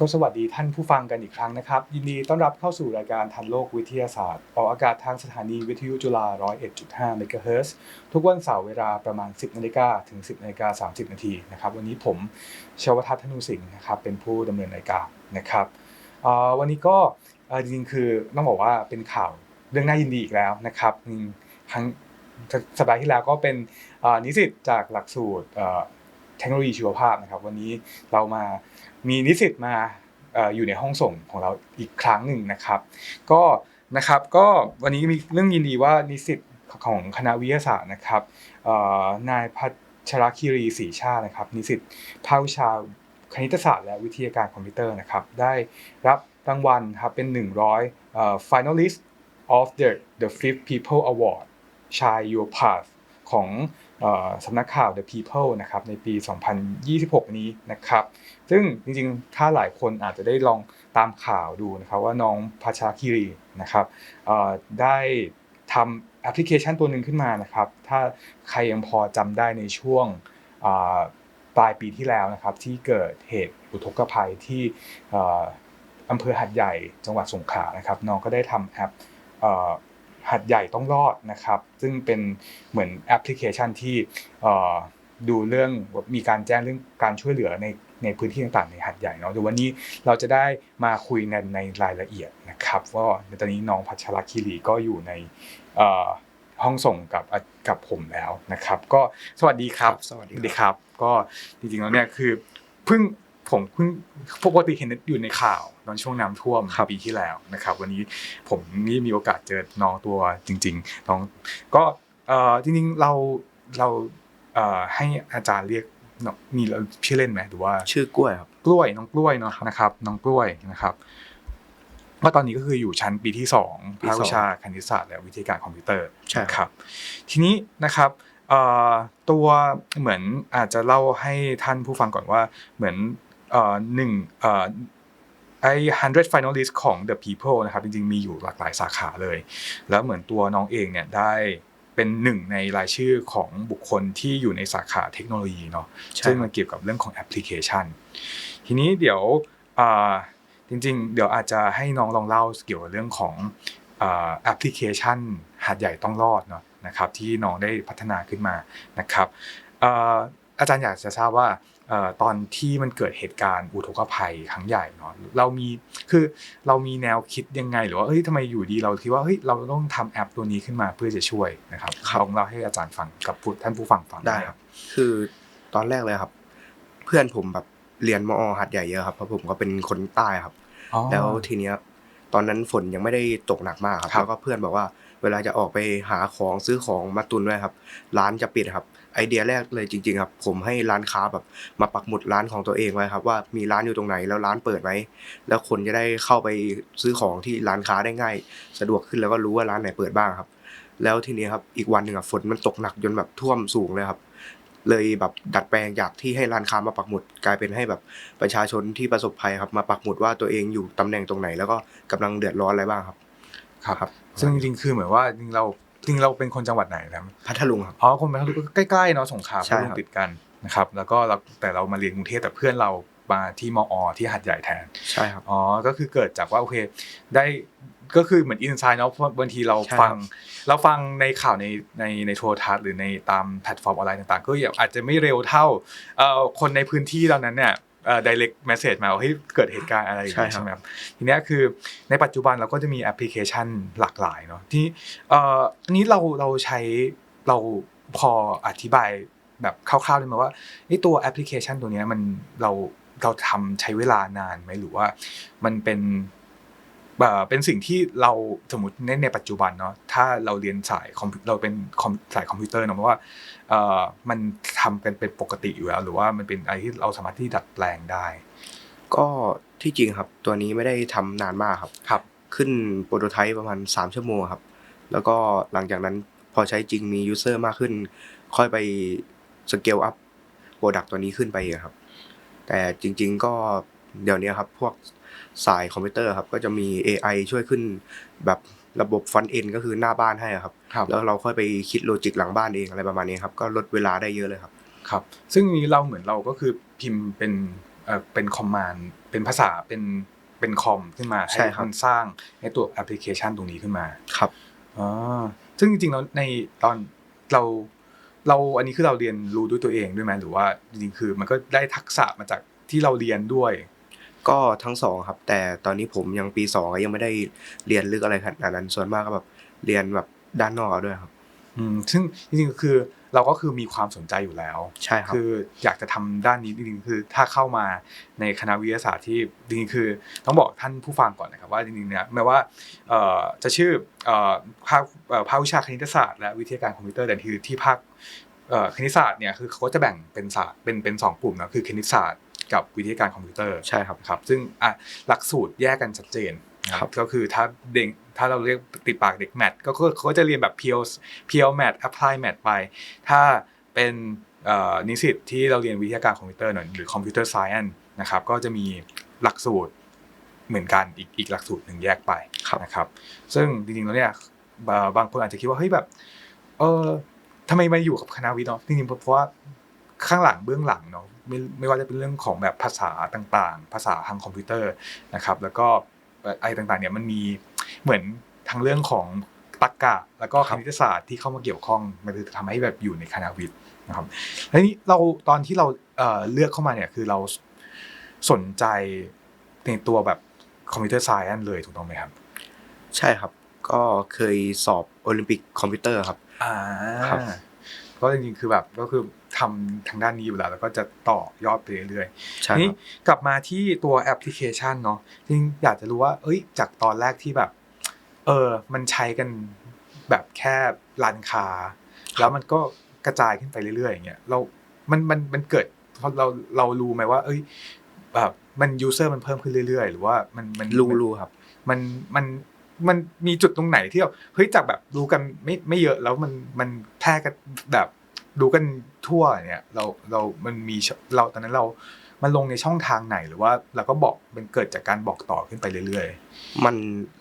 ก็สวัสดีท่านผู้ฟังกันอีกครั้งนะครับ ยินดีต้อนรับเข้าสู่รายการทันโลกวิทยาศาสตร์ ออกอากาศทางสถานีวิทยุจุฬา 101.5 เมกะเฮิรตซ์ทุกวันเสาร์เวลาประมาณ 10 นาฬิกาถึง 10 นาฬิกา 30 นาทีนะครับ วันนี้ผมชวทัศน์ธนูสิงห์นะครับ เป็นผู้ดำเนินรายการนะครับวันนี้ก็จริงๆคือต้องบอกว่าเป็นข่าวเรื่องน่ายินดีอีกแล้วนะครับอืมครั้งสัปดาห์ที่แล้วก็เป็นนิสิตจากหลักสูตร เทคโนโลยีชีวภาพนะครับ วันนี้เรามามีนิสิตมาอยู่ในห้องส่งของเราอีกครั้งหนึ่งนะครับ ก็นะครับก็วันนี้มีเรื่องยินดีว่านิสิตของคณะวิทยาศาสตร์นะครับนายพัชรคีรีศรีชาตินะครับ นิสิตภาควิชาคณิตศาสตร์และวิทยาการคอมพิวเตอร์นะครับ ได้รับรางวัลครับเป็น 100เอ่อ finalist of the the fifth people award ชาย your path ของ สำนักข่าว The People นะครับในปี 2026 นี้นะครับ ซึ่งจริงๆ ถ้าหลายคนอาจจะได้ลองตามข่าวดูนะครับว่าน้องพัชาคิรีนะครับได้ทำแอปพลิเคชันตัวหนึ่งขึ้นมานะครับ ถ้าใครยังพอจำได้ในช่วงปลายปีที่แล้วนะครับ ที่เกิดเหตุอุทกภัยที่อำเภอหัดใหญ่จังหวัดสงขลานะครับน้องก็ได้ทำแอป หัดใหญ่ต้องรอดนะครับ ซึ่งเป็นเหมือนแอปพลิเคชันที่เอ่อดูเรื่องมีการแจ้งเรื่องการช่วยเหลือในในพื้นที่ต่างๆในหัดใหญ่เนาะเดี๋ยววันนี้เราจะได้มาคุยในในรายละเอียดนะครับว่าในตอนนี้น้องพัชรคีรีก็อยู่ในเอ่อห้องส่งกับกับผมแล้วนะครับ ก็สวัสดีครับ สวัสดีสวัสดีครับ ก็จริงๆแล้วเนี่ยคือเพิ่ง ผมเพิ่งปกติเห็นอยู่ในข่าวตอนช่วงน้ำท่วมปีที่แล้วนะครับ วันนี้ผมนี่มีโอกาสเจอน้องตัวจริง ๆ น้องก็เอ่อจริงๆเราเราเอ่อให้อาจารย์เรียกน้องมีชื่อเล่นไหมหรือว่าชื่อกล้วยครับกล้วยน้องกล้วยเนาะนะครับ น้องกล้วยนะครับก็ตอนนี้ก็คืออยู่ชั้นปีที่สองปีภาคสองวิชาคณิตศาสตร์และวิทยาการคอมพิวเตอร์ใช่นะครับ ทีนี้นะครับเอ่อตัวเหมือนอาจจะเล่าให้ท่านผู้ฟังก่อนว่าเหมือนเอ่อ หนึ่งเอ่อไอ้ hundred finalist ของ the people นะครับ จริงๆ มีอยู่หลากหลายสาขาเลย แล้วเหมือนตัวน้องเองเนี่ยได้เป็นหนึ่งในรายชื่อของบุคคลที่อยู่ในสาขาเทคโนโลยีเนาะใช่ซึ่งคมัรันบเกี่ยวกับเรื่องของแอปพลิเคชัน ทีนี้เดี๋ยวอ่าจริง ๆ เดี๋ยวอาจจะให้น้องลองเล่าเกี่ยวกับเรื่องของอ่าแอปพลิเคชันหาดใหญ่ต้องรอดเนาะนะครับที่น้องได้พัฒนาขึ้นมานะครับอ่าอาจารย์อยากจะทราบว่าเอ่อ ตอนที่มันเกิดเหตุการณ์อุทกภัยครั้งใหญ่เนาะเรามีคือเรามีแนวคิดยังไง หรือว่าเฮ้ยทำไมอยู่ดีเราคิดว่าเฮ้ยเราต้องทำแอปตัวนี้ขึ้นมาเพื่อจะช่วยนะครับลองเล่าให้อาจารย์ฟังกับผู้ท่านผู้ฟังฟังได้ครับ คือตอนแรกเลยครับ เพื่อนผมแบบเรียนมอหัดใหญ่เยอะครับเพราะผมก็เป็นคนใต้ครับอ๋อแล้วทีเนี้ยตอนนั้นฝนยังไม่ได้ตกหนักมากครับครับแล้วก็เพื่อนบอกว่า เวลาจะออกไปหาของซื้อของมาตุนด้วยครับ ร้านจะปิดครับ ไอเดียแรกเลยจริง ๆ ครับ ผมให้ร้านค้าแบบมาปักหมุดร้านของตัวเองไว้ครับ ว่ามีร้านอยู่ตรงไหนแล้วร้านเปิดไหมแล้วคนจะได้เข้าไปซื้อของที่ร้านค้าได้ง่าย สะดวกขึ้นแล้วก็รู้ว่าร้านไหนเปิดบ้างครับ แล้วทีนี้ครับอีกวันหนึ่งอะฝนมันตกหนักจนแบบท่วมสูงเลยครับเลยแบบดัดแปลงจากที่ให้ร้านค้ามาปักหมุดกลายเป็นให้แบบประชาชนที่ประสบภัยครับมาปักหมุดว่าตัวเองอยู่ตำแหน่งตรงไหน แล้วก็กำลังเดือดร้อนอะไรบ้างครับ ครับ ซึ่งจริงๆคือเหมือนว่าจริงเรา จริงๆเราเป็นคนจังหวัดไหนนะครับพัทลุงครับอ๋อคนเป็นก็ใกล้ๆเนาะสงขลาใช่พัทคลุรังบติดกันนะครับ แล้วก็เราแต่เรามาเรียนกรุงเทพแต่เพื่อนเรามาที่มอที่หัดใหญ่แทนใช่ครับอ๋อก็คือเกิดจากว่าโอเคได้ก็คือเหมือนอินไซด์เนาะเพราะบางทีเราใช่ฟังครับเราฟังในข่าวในในในโทรทัศน์หรือในตามแพลตฟอร์มออนไลน์ต่างๆ ก็อาจจะไม่เร็วเท่าเอ่อคนในพื้นที่ตอนนั้นเนี่ย เอ่อ direct message มาว่าเฮ้ยเกิดเหตุการณ์อะไรอย่างนี้ใช่ครับใช่ไหมครับทีเนี้ยคือในปัจจุบันเราก็จะมีแอปพลิเคชันหลากหลายเนาะที่เอ่ออันนี้เราเราใช้เราพออธิบายแบบคร่าวๆได้ไหมว่าไอ้ตัวแอปพลิเคชันตัวเนี้ยมันเราเราทำใช้เวลานานไหมหรือว่ามันเป็น เอ่อเป็นสิ่งที่เราสมมติในในปัจจุบันเนาะถ้าเราเรียนสายคอมพิวเราเป็นคอมสายคอมพิวเตอร์เนาะเพราะว่าเอ่อมันทำกันเป็นปกติอยู่แล้วหรือว่ามันเป็นอะไรที่เราสามารถที่ดัดแปลงได้ ก็ที่จริงครับ ตัวนี้ไม่ได้ทำนานมากครับครับ ขึ้นโปรโตไทป์ประมาณ 3 ชั่วโมงครับ แล้วก็หลังจากนั้นพอใช้จริงมียูเซอร์มากขึ้น ค่อยไปสเกลอัพโปรดักต์ตัวนี้ขึ้นไปเองครับแต่จริง ๆ ก็เดี๋ยวนี้ครับ พวก สายคอมพิวเตอร์ครับก็จะมี AI ช่วยขึ้นแบบระบบฟอนต์เอนก็คือหน้าบ้านให้อะครับครับแล้วเราค่อยไปคิดโลจิกหลังบ้านเองอะไรประมาณนี้ครับก็ลดเวลาได้เยอะเลยครับครับ ซึ่งนี้เราเหมือนเราก็คือพิมพ์เป็นเอ่อเป็นคอมมานด์เป็นภาษาเป็นเป็นคอมขึ้นมาใช่ครับมันสร้างในตัวแอปพลิเคชันตรงนี้ขึ้นมาครับอ๋อซึ่งจริงๆแล้วในตอนเราเราอันนี้คือเราเรียนรู้ด้วยตัวเองด้วยไหมหรือว่าจริงๆคือมันก็ได้ทักษะมาจากที่เราเรียนด้วย ก็ทั้งสองครับ แต่ตอนนี้ผมยังปีสองยังไม่ได้เรียนลึกอะไรขนาดนั้นส่วนมากก็แบบเรียนแบบด้านนอกเอาด้วยครับ อืมซึ่งจริงๆคือเราก็คือมีความสนใจอยู่แล้ว ใช่ครับคืออยากจะทำด้านนี้จริงๆคือถ้าเข้ามาในคณะวิทยาศาสตร์ที่จริงๆคือต้องบอกท่านผู้ฟังก่อนนะครับว่าจริงๆเนี่ยแม้ว่าเอ่อจะชื่อเอ่อภาคเอ่อภาควิชาคณิตศาสตร์และวิทยาการคอมพิวเตอร์แต่คือที่ภาคเอ่อคณิตศาสตร์เนี่ยคือเขาก็จะแบ่งเป็นศาสตร์เป็นเป็นสองกลุ่มนะคือคณิตศาสตร์ กับวิทยาการคอมพิวเตอร์ใช่ครับครับ ซึ่งอะหลักสูตรแยกกันชัดเจนนะครับก็คือถ้าเด็กถ้าเราเรียกติดปากเด็กแมทก็คือเขาก็จะเรียนแบบเพียวเพียวแมทแอพพลายแมทไป ถ้าเป็นเอ่อนิสิตที่เราเรียนวิทยาการคอมพิวเตอร์หน่อยหรือคอมพิวเตอร์ไซเอนนะครับก็จะมีหลักสูตรเหมือนกันอีกอีกหลักสูตรหนึ่งแยกไปครับนะครับซึ่งจริงๆแล้วเนี่ยบาบางคนอาจจะคิดว่าเฮ้ยแบบเออทำไมมาอยู่กับคณะวิทย์เนาะจริงๆเพราะว่าข้างหลังเบื้องหลังเนาะ ไม่ไม่ว่าจะเป็นเรื่องของแบบภาษาต่างๆ ภาษาทางคอมพิวเตอร์นะครับ แล้วก็เอ่อไอ้ต่างๆเนี่ยมันมีเหมือนทั้งเรื่องของตรรกะ แล้วก็คณิตศาสตร์ที่เข้ามาเกี่ยวข้องมันเลยทำให้แบบอยู่ในคณะวิทย์นะครับแล้วนี้เราตอนที่เราเอ่อเลือกเข้ามาเนี่ยคือเราสนใจในตัวแบบคอมพิวเตอร์ไซเอนเลยถูกต้องไหมครับ ใช่ครับ ก็เคยสอบโอลิมปิกคอมพิวเตอร์ครับอ่าครับก็จริงๆคือแบบก็คือ ทำทางด้านนี้อยู่แล้ว แล้วก็จะต่อยอดไปเรื่อยๆใช่ทีนี้ครับกลับมาที่ตัวแอปพลิเคชันเนาะจริงๆอยากจะรู้ว่า เอ้ย จากตอนแรกที่แบบ เออ มันใช้กันแบบแค่ร้านค้า แล้วมันก็กระจายขึ้นไปเรื่อยๆอย่างเงี้ยเรามันมันมันเกิดเพราะเราเรารู้ไหมว่า เอ้ย แบบมันยูเซอร์มันเพิ่มขึ้นเรื่อยๆ หรือว่ามันมันรู้รู้ครับ มันมันมันมีจุดตรงไหนที่แบบเฮ้ยจากแบบรู้กันไม่ไม่เยอะแล้วมันมันแพร่กันแบบ รู้กันทั่วเนี่ยเราเรามันมีช่องเราตอนนั้นเรามันลงในช่องทางไหนหรือว่าเราก็บอกมันเกิดจากการบอกต่อขึ้นไปเรื่อยมัน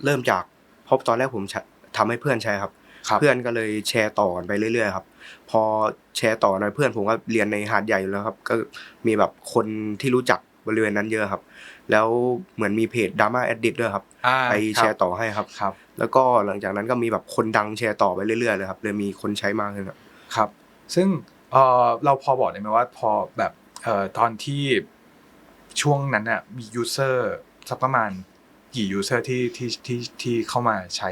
เริ่มจากเพราะตอนแรกผมใช้ทำให้เพื่อนใช้ครับๆครับ เพื่อนก็เลยแชร์ต่อกันไปเรื่อยๆครับพอแชร์ต่อในเพื่อนผมก็เรียนในหาดใหญ่อยู่แล้วครับ ก็มีแบบคนที่รู้จักบริเวณนั้นเยอะครับ แล้วเหมือนมีเพจดราม่าแอดดิด้วยครับอ่าไปแชร์ต่อให้ครับครับ แล้วก็หลังจากนั้นก็มีแบบคนดังแชร์ต่อไปเรื่อยๆเลยครับเลยมีคนใช้มากขึ้นครับครับ ซึ่งเออเราพอบอกได้ไหมว่าพอแบบเอ่อตอนที่ช่วงนั้นน่ะมียูเซอร์สักประมาณกี่ยูเซอร์ที่ที่ที่ที่เข้ามาใช้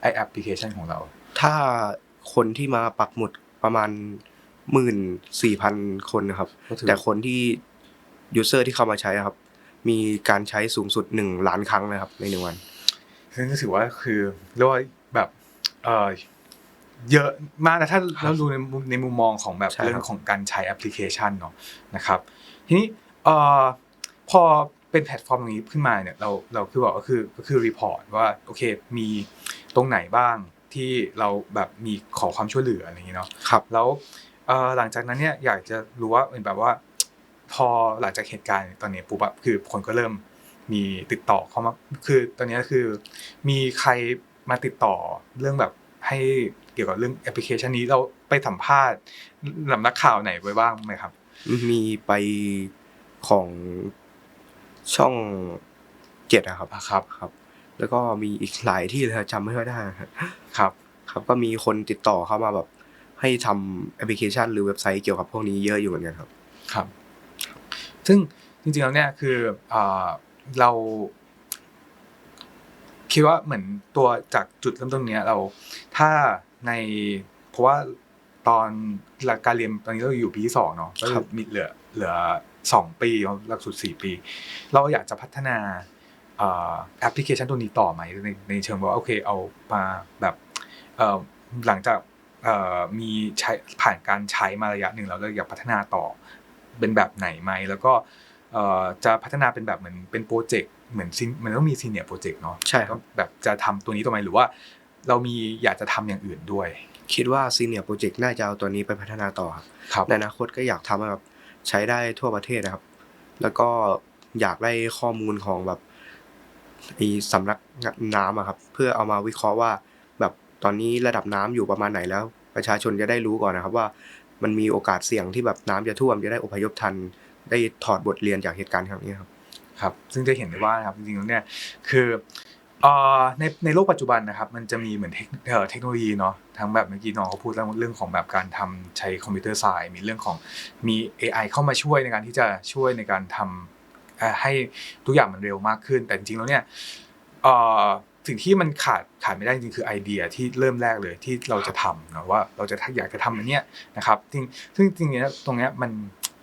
ไอแอปพลิเคชันของเรา ถ้าคนที่มาปักหมุดประมาณหมื่นสี่พันคนนะครับก็ถือแต่คนที่ยูเซอร์ที่เข้ามาใช้อะครับ มีการใช้สูงสุดหนึ่งล้านครั้งนะครับในหนึ่งวันซึ่งก็ถือว่าคือเรียกว่าแบบเออ เยอะมากนะถ้าครับเราดูในมุมในมุมมองของแบบใช่ครับเรื่องของการใช้แอปพลิเคชันเนาะนะครับ ทีนี้เอ่อพอเป็นแพลตฟอร์มนี้ขึ้นมาเนี่ยเราเราคือบอกก็คือก็คือรีพอร์ตว่าโอเคมีตรงไหนบ้างที่เราแบบมีขอความช่วยเหลืออะไรอย่างเงี้ยเนาะครับแล้วเอ่อหลังจากนั้นเนี่ยอยากจะรู้ว่าเป็นแบบว่า พอหลังจากเหตุการณ์ตอนนี้ปุ๊บอะคือคนก็เริ่มมีติดต่อเข้ามาคือตอนนี้คือมีใครมาติดต่อเรื่องแบบให้ เกี่ยวกับเรื่องแอปพลิเคชันนี้เราไปสัมภาษณ์ลำนักข่าวไหนไว้บ้างไหมครับ มีไปของช่องเจ็ดอะครับอะครับครับ แล้วก็มีอีกหลายที่เลยจำไม่ค่อยได้ครับครับ ครับก็มีคนติดต่อเข้ามาแบบ ให้ทำแอปพลิเคชัน หรือเว็บไซต์เกี่ยวกับพวกนี้เยอะอยู่เหมือนกันครับ ครับ ซึ่งจริงๆแล้วเนี่ยคืออ่าเราคิดว่าเหมือนตัวจากจุดเริ่มต้นเนี้ยเราถ้า ในเพราะว่าตอนหลักการเรียนตอนนี้เราอยู่ปีที่สองเนาะก็ครับมีเหลือเหลือสองปีเนอะหลักสูตรสี่ปี เราอยากจะพัฒนาอ่าแอปพลิเคชันตัวนี้ต่อไหมในในเชิงว่าโอเคเอามาแบบเอ่อหลังจากเอ่อมีใช้ผ่านการใช้มาระยะหนึ่งแล้วเราอยากพัฒนาต่อเป็นแบบไหนไหมแล้วก็เอ่อจะพัฒนาเป็นแบบเหมือนเป็นโปรเจกต์เหมือนซินมันต้องมีซีเนียร์โปรเจกต์เนาะใช่ครับแบบจะทำตัวนี้ต่อไหมหรือว่า เรามีอยากจะทำอย่างอื่นด้วย คิดว่าซีเนียร์โปรเจกต์น่าจะเอาตัวนี้ไปพัฒนาต่อครับครับในอนาคตก็อยากทำให้แบบใช้ได้ทั่วประเทศนะครับ แล้วก็อยากได้ข้อมูลของแบบไอีสำนักน้ำอะครับ เพื่อเอามาวิเคราะห์ว่า แบบตอนนี้ระดับน้ำอยู่ประมาณไหนแล้ว ประชาชนจะได้รู้ก่อนนะครับว่า มันมีโอกาสเสี่ยงที่แบบน้ำจะท่วมจะได้อพยพทัน ได้ถอดบทเรียนจากเหตุการณ์ครั้งนี้ครับครับ ซึ่งจะเห็นได้ว่านะครับจริงๆแล้วเนี่ยคือเอ่อ ในในโลกปัจจุบันนะครับมันจะมีเหมือนเทคโนโลยีเนาะทั้งแบบเมื่อกี้น้องเขาพูดเรื่องเรื่องของแบบการทำใช้คอมพิวเตอร์ไซน์มีเรื่องของมี AI เข้ามาช่วยในการที่จะช่วยในการทำเอ่อให้ทุกอย่างมันเร็วมากขึ้น แต่จริงๆแล้วเนี่ยสิ่งที่มันขาดขาดไม่ได้จริงคือไอเดียที่เริ่มแรกเลยที่เราจะทำเนาะว่าเราจะอยากจะทำอันเนี้ยนะครับซึ่งซึ่งจริงๆเนี่ยตรงเนี้ยมัน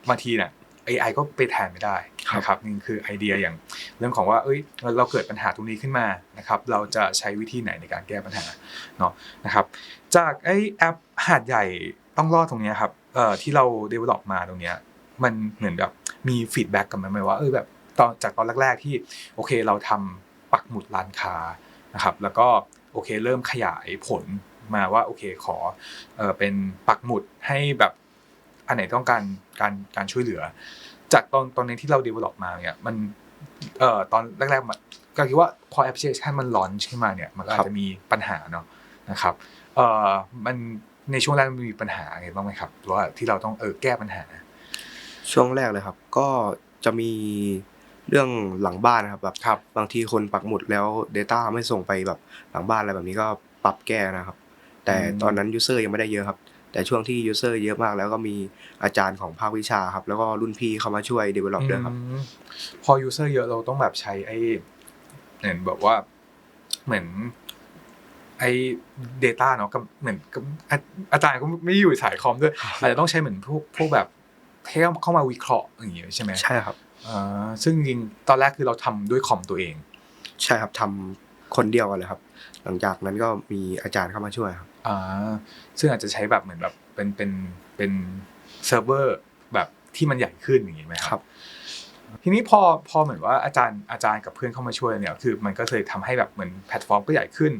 บางทีเนี่ย AI ก็ไปแทนไม่ได้ครับนะครับนี่คือไอเดียอย่างเรื่องของว่าเอ้ยเราเราเกิดปัญหาตรงนี้ขึ้นมานะครับเราจะใช้วิธีไหนในการแก้ปัญหาเนาะนะครับจากไอแอปหาดใหญ่ต้องรอดตรงเนี้ยครับเอ่อที่เรา develop มาตรงเนี้ยมันเหมือนแบบมีฟีดแบ็กกลันมาไหมว่าเออแบบตอนจากตอนแรก ๆ ที่โอเคเราทำปักหมุดร้านค้านะครับแล้วก็โอเคเริ่มขยายผลมาว่าโอเคขอเออเป็นปักหมุดให้แบบ อันไหนต้องการการการช่วยเหลือ จากตอนตอนนี้ที่เรา develop มาเนี่ยมันเอ่อตอนแรกๆมันก็คิดว่าพอแอปพลิเคชันมันลอนขึ้นมาเนี่ยมันก็อาจจะมีปัญหาเนาะนะครับเอ่อมันในช่วงแรกมันมีปัญหาอะไรบ้างไหมครับหรือว่าที่เราต้องเออแก้ปัญหา ช่วงแรกเลยครับ ก็จะมีเรื่องหลังบ้านนะครับแบบครับบางทีคนปักหมุดแล้ว Data ไม่ส่งไปแบบหลังบ้านอะไรแบบนี้ก็ปรับแก้นะครับ แต่อืมตอนนั้นยูเซอร์ยังไม่ได้เยอะครับ แต่ช่วงที่ยูเซอร์เยอะมาก แล้วก็มีอาจารย์ของภาควิชาครับ แล้วก็รุ่นพี่เข้ามาช่วย develop ด้วยครับอืมพอ user เยอะเราต้องแบบใช้ไอ้เหมือนแบบว่าเหมือนไอ้ data เนาะกับเหมือนกับอาอาจารย์ก็ไม่อยู่สายคอมด้วยอาจจะต้องใช้เหมือนพวกพวกแบบให้เข้ามาวิเคราะห์อย่างเงี้ยใช่ไหมใช่ครับอ่าซึ่งจริงๆตอนแรกคือเราทำด้วยคอมตัวเอง ใช่ครับทำคนเดียวกันเลยครับ หลังจากนั้นก็มีอาจารย์เข้ามาช่วยครับ อ่าซึ่งอาจจะใช้แบบเหมือนแบบเป็นเป็นเป็นเซิร์ฟเวอร์แบบที่มันใหญ่ขึ้นอย่างงี้ไหมคครัรับบทีนี้พอพอเหมือนว่าอาจารย์อาจารย์กับเพื่อนเข้ามาช่วยเนี่ยคือมันก็เลยทำให้แบบเหมือนแพลตฟอร์มก็ใหญ่ขึ้น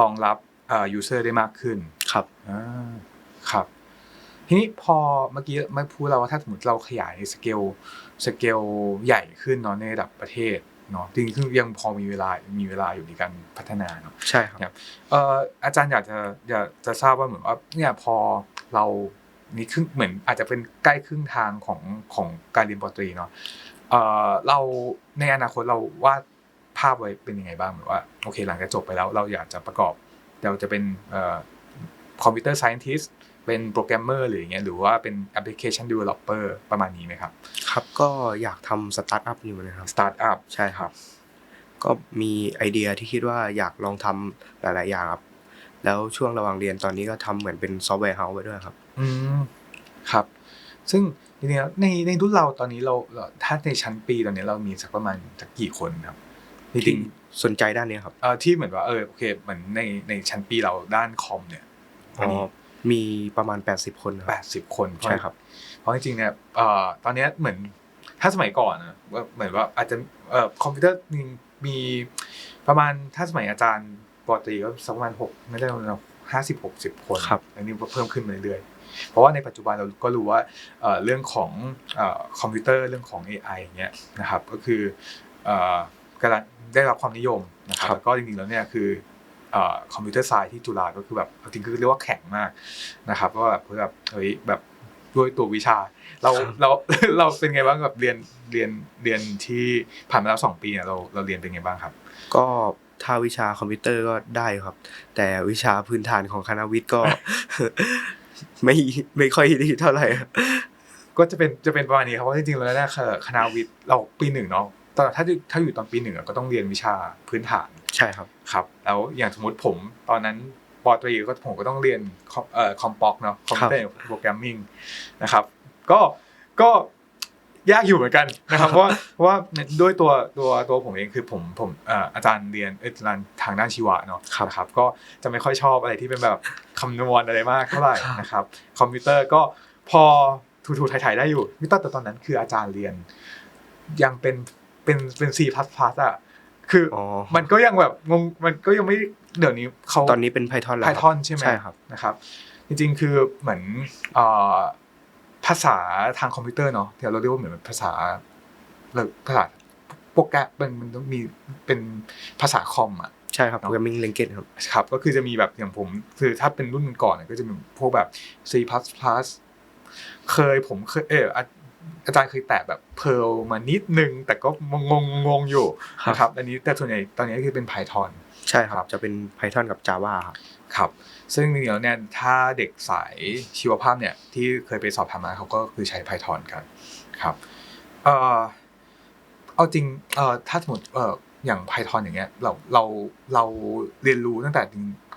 รองรับเอ่อ user ได้มากขึ้นครับอ่าครับ ทีนี้พอเมื่อกี้ไม่พูดเราว่าถ้าสมมติเราขยายสเกลสเกลใหญ่ขึ้นเนาะในระดับประเทศ เนาะจริงๆคือยังพอมีเวลามีเวลาอยู่ในการพัฒนาเนาะใช่ครับครับเอ่ออาจารย์อยากจะอยากจะทราบว่าเหมือนว่าเนี่ยพอเรามีครึ่งเหมือนอาจจะเป็นใกล้ครึ่งทางของของการเรียนปตรีเนาะเอ่อเราในอนาคตเราวาดภาพไว้เป็นยังไงบ้างเหมือนว่าโอเคหลังจากจบไปแล้ว เราอยากจะประกอบเราจะเป็นเอ่อคอมพิวเตอร์ไซเอนติส เป็นโปรแกรมเมอร์หรืออย่างเงี้ยหรือว่าเป็นแอปพลิเคชัน developer ประมาณนี้ไหมครับ ครับก็อยากทำสตาร์ทอัพอยู่นะครับสตาร์ทอัพใช่ครับ ก็มีไอเดียที่คิดว่าอยากลองทำหลาย ๆ อย่างครับแล้วช่วงระหว่างเรียนตอนนี้ก็ทำเหมือนเป็นซอฟต์แวร์เฮาส์ไปด้วยครับ อืมครับ ซึ่งจริงๆแล้วในในรุ่นเราตอนนี้เราเราถ้าในชั้นปีตอนนี้เรามีสักประมาณสักกี่คนครับจริที่งสนใจด้านนี้ครับๆเอ่อที่เหมือนว่าเออโอเคเหมือนในในชั้นปีเราด้านคอมเนี่ยอ๋อ มีประมาณ 80 คนคแปรับดสิบคนใช่ครับ เพราะจริงๆเนี่ยเอ่อตอนเนี้ยเหมือนถ้าสมัยก่อนนะว่าเหมือนว่าอาจจะเอ่อคอมพิวเตอร์มีมีประมาณถ้าสมัยอาจารย์ปอตรีก็สักประมาณหกไม่ได้เราห้าสิบหกสิบคนครับอันนี้ก็เพิ่มขึ้นมาเรื่อยๆเพราะว่าในปัจจุบันเราก็รู้ว่าเอ่อเรื่องของเอ่อคอมพิวเตอร์เรื่องของ AI อย่างเงี้ยนะครับก็คือเอ่อกำลังได้รับความนิยมนะครับครับแล้วก็จริงๆแล้วเนี่ยคือเอ่อ คอมพิวเตอร์ไซน์ที่จุฬาก็คือแบบจริงๆคือเรียกว่าแข็งมากนะครับก็แบบคือแบบเฮ้ยแบบด้วยตัววิชา เราเราเราเป็นไงบ้างกับเรียนเรียนเรียนที่ผ่านมาแล้วสองปีเนี่ยเราเราเรียนเป็นไงบ้างครับ ก็ถ้าวิชาคอมพิวเตอร์ก็ได้ครับ แต่วิชาพื้นฐานของคณะวิทย์ก็ ไม่ไม่ค่อยดีเท่าไหร่ครับก็จะเป็นจะเป็นประมาณนี้ครับเพราะจริงๆแล้วเนี่ยคือคณะวิทย์เราปีหนึ่งเนาะตอนถ้าถ้าอยู่ตอนปีหนึ่งอะก็ต้องเรียนวิชาพื้นฐาน ใช่ครับครับ แล้วอย่างสมมติผมตอนนั้นปอตรีก็ผมก็ต้องเรียนคอมเอ่อคอมป็อกเนาะคอมพิวเตอร์โปรแกรมมิ่งนะครับก็ก็ยากอยู่เหมือนกันนะครับเพราะว่าเพราะว่าด้วยตัวตัวตัวผมเองคือผมผมเอ่ออาจารย์เรียนเอออาจารย์ทางด้านชีวะเนาะครับนะครับก็จะไม่ค่อยชอบอะไรที่เป็นแบบคำนวณอะไรมากเท่าไหร่ครับนะครับคอมพิวเตอร์ก็พอทูๆถ่ายๆได้อยู่นี่ตอนแต่ตอนนั้นคืออาจารย์เรียน ยังเป็นเป็นเป็น C++ อะ คืออ๋อมันก็ยังแบบงงมันก็ยังไม่เดี๋ยวนี้เขาตอนนี้เป็น Python แล้วครับ Python ใช่ไหมใช่ครับนะครับ จริงๆคือเหมือนเอ่อภาษาทางคอมพิวเตอร์เนาะที่เราเรียกว่าเหมือนภาษาหรือภาษาโปรแกรมมันมันต้องมีเป็นภาษาคอมอะใช่ครับ Programming Language ครับครับ ก็คือจะมีแบบอย่างผมคือถ้าเป็นรุ่นก่อนเนี่ยก็จะมีพวกแบบ C++ เคยผมเคยเออ อะอาจารย์เคยแตะแบบเพร์ลมานิดนึง แต่ก็งงงงๆอยู่นะครับอันนี้แต่ส่วนใหญ่ตอนนี้คือเป็น Python ใช่ครับจะเป็น Python กับ Java ครับครับ ซึ่งจริงๆแล้วเนี่ยถ้าเด็กสายชีวภาพเนี่ยที่เคยไปสอบถามมาเขาก็คือใช้ Python กันครับเอ่อเอาจริงเอ่อถ้าสมมติเอ่ออย่าง Python อย่างเงี้ยเราเราเราเรียนรู้ตั้งแต่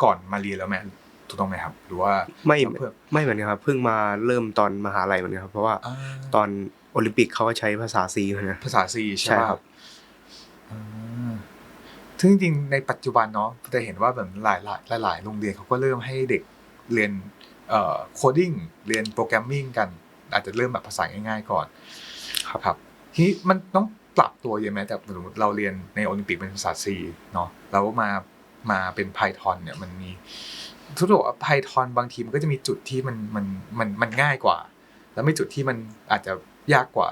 ก่อนมาเรียนแล้วไหมถู กต้องไหมครับ หรือว่าไม่เพิ่มไม่เหมือนกันครับเพิ่งมาเริ่มตอนมหาลัยเหมือนกันครับ เพราะว่าอ่าตอนโอลิมปิกเขาก็ใช้ภาษา C เหมือนกันภาษา C ใช่ใช่ไหมครับอ่าซึ่งจริงๆในปัจจุบันเนาะจะเห็นว่าแบบหลายหลายหลายๆโรงเรียนเขาก็เริ่มให้เด็กเรียนเอ่อโคดิ้งเรียนโปรแกรมมิ่งกัน อาจจะเริ่มแบบภาษาง่ายๆก่อน ครับครับ ทีนี้มันต้องปรับตัวเยอะไหมแต่สมมติเราเรียนในโอลิมปิกเป็นภาษา C เนาะแล้วมามาเป็น Python เนี่ยมันมี ทุกบอกว่า Python บางทีมันก็จะมีจุดที่มันมันมันมันง่ายกว่า แล้วไม่จุดที่มันอาจจะยากกว่า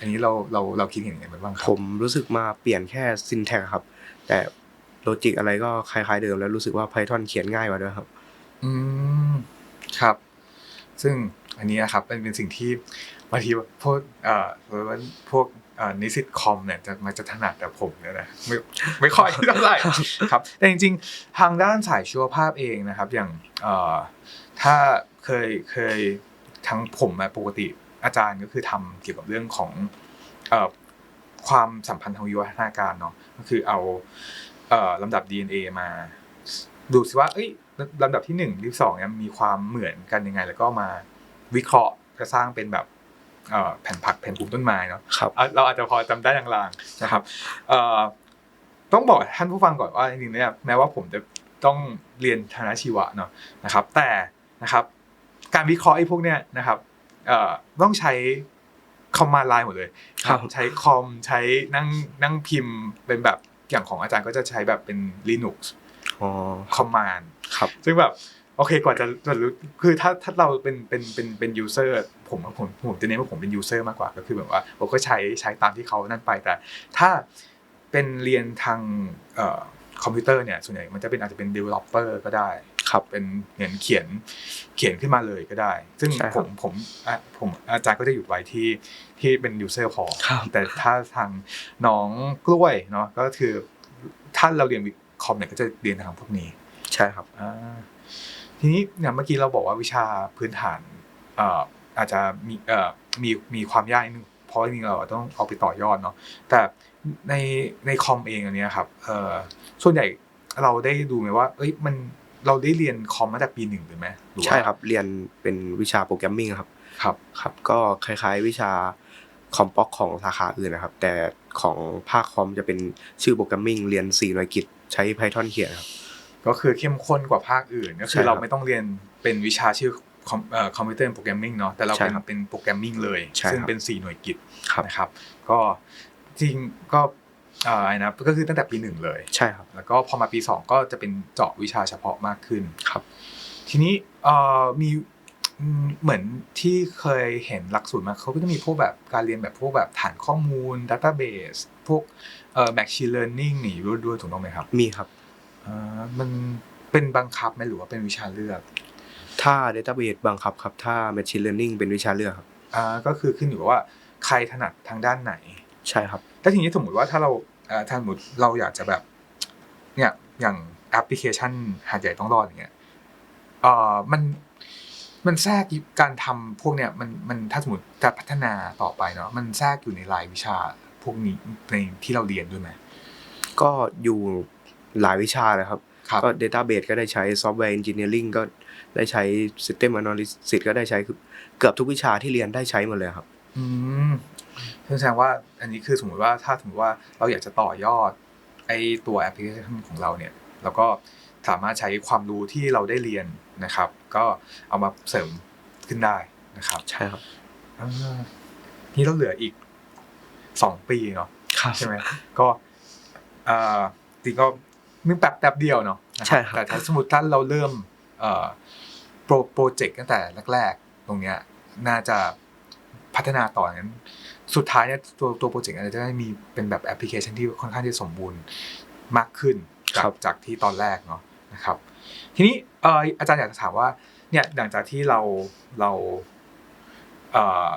อันนี้เราเราเราคิดเห็นยังไงบ้างครัผมรู้สึกมาเปลี่ยนแค่ syntax ครับ แต่โลจิกอะไรก็คล้ายๆเดิม แล้วรู้สึกว่า Python เขียนง่ายกว่าด้วยครับ อืมครับ ซึ่งอันนี้นะครับเป็นเป็นสิ่งที่บางทีพวกเอ่อหรือว่าพวกเอ่อ นิสิตคอมเนี่ยจะมาจะถนัดแต่ผมเนี่ยนะไม่ไม่ค่อยเท่าไหร่ครับ แต่จริงๆ ทางด้านสายชีวภาพเองนะครับ อย่างเอ่อถ้าเคยเคยทั้งผมอะปกติอาจารย์ก็คือทำเกี่ยวกับเรื่องของเอ่อความสัมพันธ์ทางวิวัฒนาการเนาะก็คือเอาเอ่อลำดับ DNA มา ดูสิว่าเอ้ยลำดับที่หนึ่งที่สองเนี่ยมีความเหมือนกันยังไง แล้วก็มาวิเคราะห์จะสร้างเป็นแบบเอ่อ แผ่นผักแผ่นปลูกต้นไม้เนาะครับอะเราอาจจะพอจำได้ลางๆนะครับเอ่อต้องบอกท่านผู้ฟังก่อนว่าจริงๆเนี่ยแม้ว่าผมจะต้องเรียนทางด้านชีวะเนาะนะครับ แต่นะครับ การวิเคราะห์ไอ้พวกเนี้ยนะครับเอ่อต้องใช้คอมมานด์ไลน์หมดเลยครับใช้คอมใช้นั่งนั่งพิมพ์เป็นแบบอย่างของอาจารย์ก็จะใช้แบบเป็น Linux อ๋อคอมมานด์ครับซึ่งแบบ โอเคกว่าจะจะรู้คือถ้าถ้าเราเป็นเป็นเป็นเป็นยูเซอร์ผมผมผมจะเน้นว่าผมเป็นยูเซอร์มากกว่าก็คือแบบว่าผมก็ใช้ใช้ตามที่เขานั่นไปแต่ ถ้าเป็นเรียนทางเอ่อคอมพิวเตอร์เนี่ยส่วนใหญ่มันจะเป็นอาจจะเป็น developer ก็ได้ครับเป็นเหมือนเขียนเขียนขึ้นมาเลยก็ได้ ซึ่งใช่คผรับมผมอะผมอาจารย์ก็จะหยุดไว้ที่ที่เป็นยูเซอร์พอครับแต่ถ้าทางน้องกล้วยเนาะก็คือถ้าเราเรียนวิคอมเนี่ยก็จะเรียนทางพวกนี้ ใช่ครับอ่า ทีนี้เนี่ยเมื่อกี้เราบอกว่าวิชาพื้นฐานเอ่ออาจจะมีเอ่อมีมีความยากนิดนึงเพราะจริงๆเราต้องเอาไปต่อยอดเนาะแต่ในในคอมเองอันเนี้ยครับเอ่อส่วนใหญ่เราได้ดูไหมว่าเอ้ยมันเราได้เรียนคอมมาแต่ปีหนึ่งเลยไหมหอว่าใช่ครับเรียนเป็นวิชาโปรแกรมมิ่งครับครับครับก็คล้าย ๆ วิชาคอมป๊อกของสาขาอื่นนะครับ แต่ของภาคคอมจะเป็นชื่อโปรแกรมมิ่งเรียน4หน่วยกิตใช้ Python เขียนครับ ก็คือเข้มข้นกว่าภาคอื่นก็ใช่คือครับเราไม่ต้องเรียนเป็นวิชาชื่อคอมเอ่อคอมพิวเตอร์โปรแกรมมิ่งเนาะแต่เราใช่เป็นครับเป็นโปรแกรมมิ่งเลยใช่ซึ่งครับเป็นสี่หน่วยกิตครับนะครับก็จริงก็เอ่อไอ้นะก็คือตั้งแต่ปีหนึ่งเลยใช่ครับแล้วก็พอมาปีสองก็จะเป็นเจาะวิชาเฉพาะมากขึ้นครับ ทีนี้เอ่อมีอืมเหมือนที่เคยเห็นหลักสูตรมาเขาก็จะมีพวกแบบการเรียนแบบพวกแบบฐานข้อมูล Database พวกเอ่อ Machine Learning นี่ด้วยด้วยถูกต้องไหมครับ มีครับอ่า มันเป็นบังคับไหมหรือว่าเป็นวิชาเลือก ถ้า Database บังคับครับ ถ้า Machine Learning เป็นวิชาเลือกครับ อ่า ก็คือขึ้นอยู่กับว่าใครถนัดทางด้านไหน ใช่ครับ แล้วทีนี้สมมติว่าถ้าเราเอ่อถ้าสมมติเราอยากจะแบบ เนี่ยอย่างแอปพลิเคชันหาดใหญ่ต้องรอดอย่างเงี้ยเอ่อมันมันแทรกการทำพวกเนี้ยมันมันถ้าสมมติจะพัฒนาต่อไปเนาะมันแทรกอยู่ในรายวิชาพวกนี้ในที่เราเรียนด้วยไหมก็อยู่ หลายวิชาเลยครับครับก็ Database ก็ได้ใช้ Software Engineering ก็ได้ใช้ System Analysis ก็ได้ใช้คือเกือบทุกวิชาที่เรียนได้ใช้หมดเลยครับ อืมซึ่งแสดงว่าอันนี้คือสมมติว่าถ้าสมมติว่าเราอยากจะต่อยอดไอตัวแอปพลิเคชันของเราเนี่ยเราก็สามารถใช้ความรู้ที่เราได้เรียนนะครับ ก็เอามาเสริมขึ้นได้นะครับ ใช่ครับอ่านี่เราเหลืออีกสองปีเนาะครับใช่ไหมก็อ่าจริงก็ มึงแป๊บแป๊บเดียวเนาะนะใช่ครับแต่ถ้าสมมติถ้าเราเริ่มเอ่อโปรโปรเจกต์ตั้งแต่แรกๆ ตรงเนี้ยน่าจะพัฒนาต่ออย่างนั้นสุดท้ายเนี่ยตัวตัวโปรเจกต์อาจจะได้มีเป็นแบบแอปพลิเคชันที่ค่อนข้างที่สมบูรณ์มากขึ้นจาครักบจากที่ตอนแรกเนาะนะครับ ทีนี้เอ่ออาจารย์อยากจะถามว่าเนี่ยหลังจากที่เราเราเอ่อ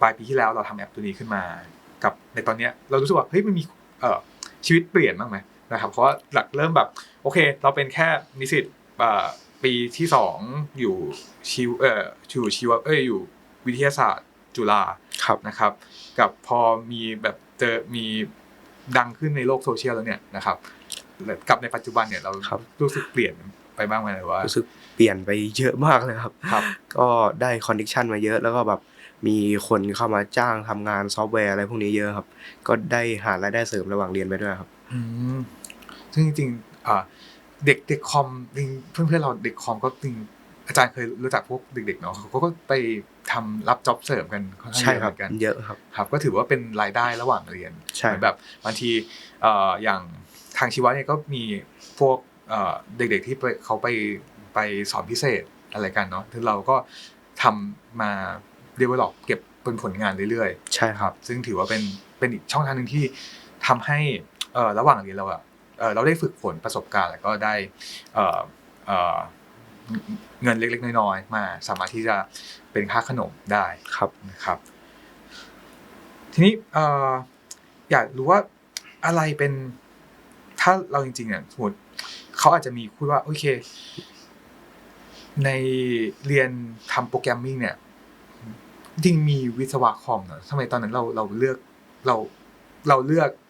ปลายปีที่แล้วเราทำแอปตัวนี้ขึ้นมา กับในตอนเนี้ยเรารู้สึกว่าเฮ้ยมันมีเอ่อชีวิตเปลี่ยนบ้างไหม นะครับเพราะว่าหลักเริ่มแบบโอเค เราเป็นแค่นิสิตเอ่อปีที่สองอยู่ชีวเอ่ออยู่ชีวะเอ้ยอยู่วิทยาศาสตร์จุฬาครับนะครับ กับพอมีแบบเจอมีดังขึ้นในโลกโซเชียลแล้วเนี่ยนะครับและกับในปัจจุบันเนี่ยเราครับรู้สึกเปลี่ยนไปบ้างไหมหรือว่ารู้สึกเปลี่ยนไปเยอะมากเลยครับครับ ก็ได้คอนเนคชันมาเยอะแล้วก็แบบมีคนเข้ามาจ้างทำงานซอฟต์แวร์อะไรพวกนี้เยอะครับ ก็ได้หารายได้เสริมระหว่างเรียนไปด้วยครับ อืม ซึ่งจริงๆอ่าเด็กเด็กคอมจริงเพื่อนเพื่อนๆเราเด็กคอมก็จริงอาจารย์เคยรู้จักพวกเด็กๆเนาะเขาก็ไปทำรับจ็อบเสริมกันค่อนข้างใช่เยอะคเหรับมือนกันเยอะครับครับ ก็ถือว่าเป็นรายได้ระหว่างเรียนใช่เหมือนแบบบางทีเอ่ออย่างทางชีวะเนี่ยก็มีพวกเอ่อเด็กๆที่ไปเขาไปไปสอนพิเศษอะไรกันเนาะคือเราก็ทำมา develop เก็บเป็นผลงานเรื่อยๆ ใช่ครับ ซึ่งถือว่าเป็นเป็นอีกช่องทางหนึ่งที่ทำให้เอ่อระหว่างเรียนเราอะ เอ่อเราได้ฝึกฝนประสบการณ์แล้วก็ได้เอ่อเอ่อเงินเล็ก ๆ น้อยๆมาสามารถที่จะเป็นค่าขนมได้ครับนะครับ ทีนี้เอ่ออยากรู้ว่าอะไรเป็นถ้าเราจริงๆเนี่ยสมมติเขาอาจจะมีพูดว่าโอเค ในเรียนทำโปรแกรมมิ่งเนี่ยจริงมีวิศวะคอมเนอะทำไมตอนนั้นเราเราเลือกเราเราเลือกเพ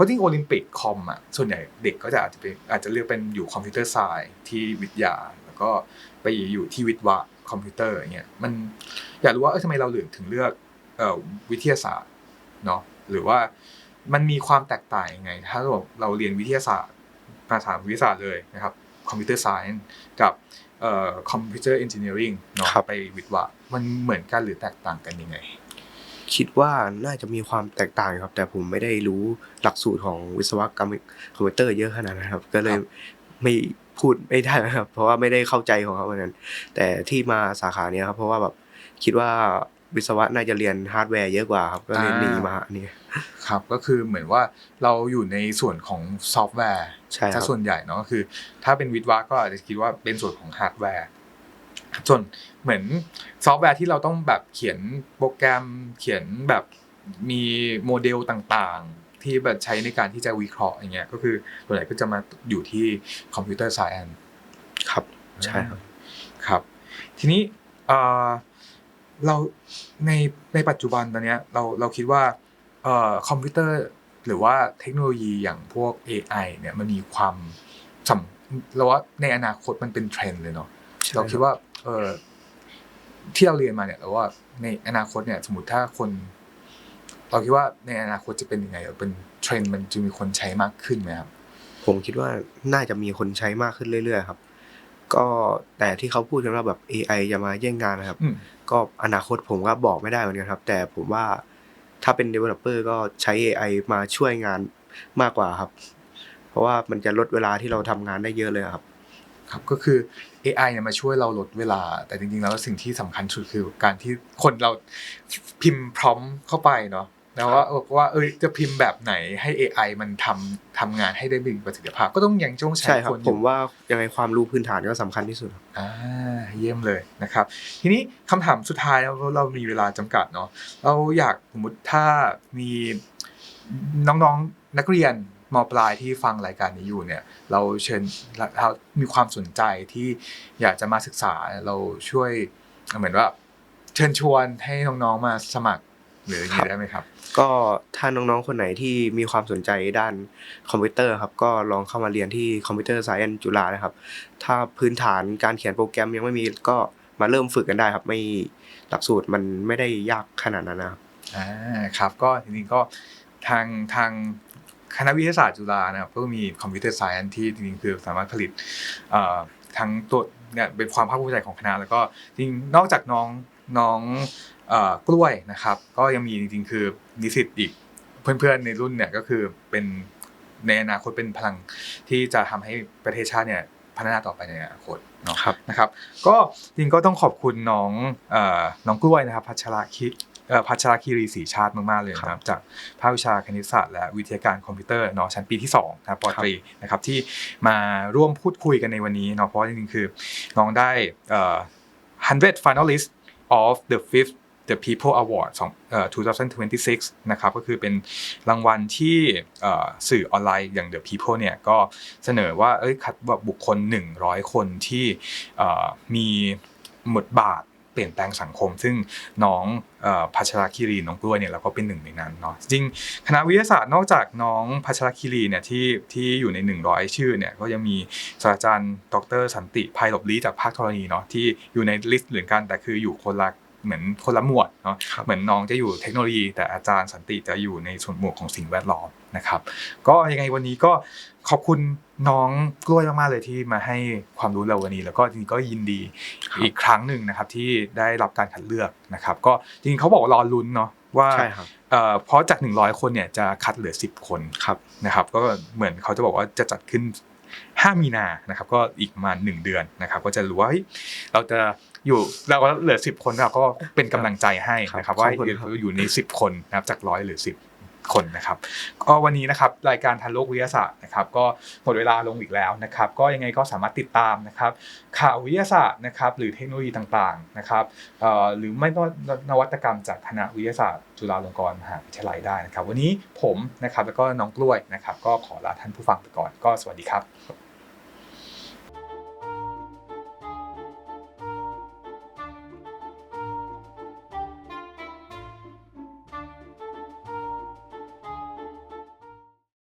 ราะที่โอลิมปิกคอมอะส่วนใหญ่เด็กก็จะอาจจะเป็นอาจจะเลือกเป็นอยู่คอมพิวเตอร์ไซน์ที่วิทยา แล้วก็ไปอยู่ที่วิทย์วะคอมพิวเตอร์อย่างเงี้ยมันอยากรู้ว่าเออทำไมเราเลือกถึงเลือกเอ่อวิทยาศาสตร์เนาะหรือว่ามันมีความแตกต่างยังไง ถ้าเราเราเรียนวิทยาศาสตร์ภาษาวิทยาศาสตร์เลยนะครับคอมพิวเตอร์ไซน์กับเอ่อคอมพิวเตอร์เอนจิเนียริงเนาะครับไปวิทย์วะมันเหมือนกันหรือแตกต่างกันยังไง คิดว่าน่าจะมีความแตกต่างครับ แต่ผมไม่ได้รู้หลักสูตรของวิศวกรรมคอมพิวเตอร์เยอะขนาดนั้นครับ ก็เลยครับไม่พูดไม่ได้ครับ เพราะว่าไม่ได้เข้าใจของเขาเหมือนกันแต่ที่มาสาขาเนี้ยครับ เพราะว่าแบบคิดว่าวิศวะน่าจะเรียนฮาร์ดแวร์เยอะกว่าครับก็เลยหนีมาอันนี้ครับก็คือเหมือนว่าเราอยู่ในส่วนของซอฟต์แวร์ใช่ครับถ้าส่วนใหญ่เนาะก็คือ ถ้าเป็นวิทย์วะก็อาจจะคิดว่าเป็นส่วนของฮาร์ดแวร์ ส่วนเหมือนซอฟต์แวร์ที่เราต้องแบบเขียนโปรแกรมเขียนแบบมีโมเดลต่างๆ ที่แบบใช้ในการที่จะวิเคราะห์อย่างเงี้ยก็คือส่วนใหญ่ก็จะมาอยู่ที่คอมพิวเตอร์ไซเอนครับใช่ครับครับ ทีนี้เอ่อเราในในปัจจุบันตอนเนี้ยเราเราคิดว่าเอ่อคอมพิวเตอร์หรือว่าเทคโนโลยีอย่างพวก AI เนี่ยมันมีความสำเราว่าในอนาคตมันเป็นเทรนด์เลยเนาะใช่เราคิดว่า เออที่เราเรียนมาเนี่ยเราว่าในอนาคตเนี่ย สมมติถ้าคน เราคิดว่าในอนาคตจะเป็นยังไงเออเป็นเทรนด์มันจะมีคนใช้มากขึ้นไหมครับผมคิดว่าน่าจะมีคนใช้มากขึ้นเรื่อยๆครับ ก็แต่ที่เขาพูดกันว่าแบบ AI จะมาแย่งงานนะครับอืมก็อนาคตผมก็บอกไม่ได้เหมือนกันครับ แต่ผมว่าถ้าเป็น developer ก็ใช้ AI มาช่วยงานมากกว่าครับ เพราะว่ามันจะลดเวลาที่เราทำงานได้เยอะเลยครับ ครับก็คือ AI เนี่ยมาช่วยเราลดเวลา แต่จริงๆแล้วสิ่งที่สำคัญสุดคือการที่คนเราพิมพ์พร้อมเข้าไปเนาะแล้วว่าเออว่าเอยจะพิมพ์แบบไหนให้ AI มันทำทำงานให้ได้มีประสิทธิภาพ ก็ต้องยังต้องใช้ใช่ครับคนอผยู่มว่ายังไงความรู้พื้นฐานก็สำคัญที่สุดครับอ่าเยี่ยมเลยนะครับ ทีนี้คำถามสุดท้ายแล้วเรามีเวลาจำกัดเนาะเราอยากสมมติถ้ามีน้องๆนักเรียน มปลายที่ฟังรายการนี้อยู่เนี่ยเราเชิญเรามีความสนใจที่อยากจะมาศึกษาเราช่วยเหมือนว่า เชิญชวนให้น้องๆมาสมัครหรืออย่างครันี้บได้ไหมครับ ก็ถ้าน้องๆคนไหนที่มีความสนใจด้านคอมพิวเตอร์ครับก็ลองเข้ามาเรียนที่คอมพิวเตอร์ไซเอนจุฬานะครับ ถ้าพื้นฐานการเขียนโปรแกรมยังไม่มีก็มาเริ่มฝึกกันได้ครับ ไม่หลักสูตรมันไม่ได้ยากขนาดนั้นนะครับอ่าครับก็จริงๆก็ทางทาง คณะวิทยาศาสตร์จุฬานะครับก็มีคอมพิวเตอร์ไซน์ที่จริงๆคือสามารถผลิตเอ่อทั้งตัวเนี่ยเป็นความภาคภูมิใจของคณะแล้วก็จริงนอกจากน้องน้องเอ่อกล้วยนะครับ ก็ยังมีจริงๆคือนิสิตอีกเพื่อนๆในรุ่นเนี่ยก็คือเป็นในอนาคตเป็นพลังที่จะทำให้ประเทศชาติเนี่ยพัฒนาต่อไปในอนาคตเนาะครับนะครับ ก็จริงก็ต้องขอบคุณน้องเอ่อน้องกล้วยนะครับ พัชราคิเอ่อ พัชราคีรีศรีชาติมากๆเลยนะครับจากภาควิชาคณิตศาสตร์และวิทยาการคอมพิวเตอร์เนาะชั้นปีที่2นะครับปอตรีนะครับที่มาร่วมพูดคุยกันในวันนี้เนาะเพราะว่าจริงๆคือน้องได้เอ่อ100 finalist of the fifth The People Award สองเอ่อ2026 นะครับ ก็คือเป็นรางวัลที่เอ่อสื่อออนไลน์อย่าง The People เนี่ยก็เสนอว่าเอ้ยคัดแบบบุคคล 100 คนที่เอ่อมีบทบาท เปลี่ยนแปลงสังคม ซึ่งน้องพัชรคีรีน้องกล้วยเนี่ยเราก็เป็นหนึ่งในนั้นเนาะจริงคณะวิทยาศาสตร์นอกจากน้องพัชรคีรีเนี่ยที่ที่อยู่ใน 100 ชื่อเนี่ยก็ยังมีศาสตราจารย์ ดร สันติภัยหลบลี้จากภาคธรณีเนาะที่อยู่ในลิสต์เหมือนกันแต่คืออยู่คนละ เหมือนคนละหมวดเนาะครับเหมือนน้องจะอยู่เทคโนโลยี แต่อาจารย์สันติจะอยู่ในส่วนหมวดของสิ่งแวดล้อมนะครับ ก็ยังไงวันนี้ก็ขอบคุณน้องกล้วยมากๆเลยที่มาให้ความรู้เราวันนี้ แล้วก็จริงๆก็ยินดีอีกครั้งหนึ่งนะครับที่ได้รับการคัดเลือกนะครับ ก็จริงๆเขาบอกว่ารอลุ้นเนาะว่าใช่ครับเอ่อเพราะจาก 100 คนเนี่ยจะคัดเหลือ 10 คนครับนะครับ ก็เหมือนเขาจะบอกว่าจะจัดขึ้น 5 มีนานะครับ ก็อีกประมาณ1เดือนนะครับ ก็จะรู้ว่าเฮ้ยเราจะ อยู่เราก็เหลือ10คนเราก็เป็นกำลังใจให้นะครับ ว่าขอบคุณครับอยู่ใน10คนนะครับจากร้อยหรือ10คนนะครับก็วันนี้นะครับรายการทันโลกวิทยาศาสตร์นะครับ ก็หมดเวลาลงอีกแล้วนะครับ ก็ยังไงก็สามารถติดตามนะครับ ข่าววิทยาศาสตร์นะครับ หรือเทคโนโลยีต่างๆนะครับเอ่อหรือไม่ก็นวัตกรรมจากคณะวิทยาศาสตร์ จุฬาลงกรณ์มหาวิทยาลัยได้นะครับ วันนี้ผมนะครับแล้วก็น้องกล้วยนะครับ ก็ขอลาท่านผู้ฟังไปก่อนก็สวัสดีครับ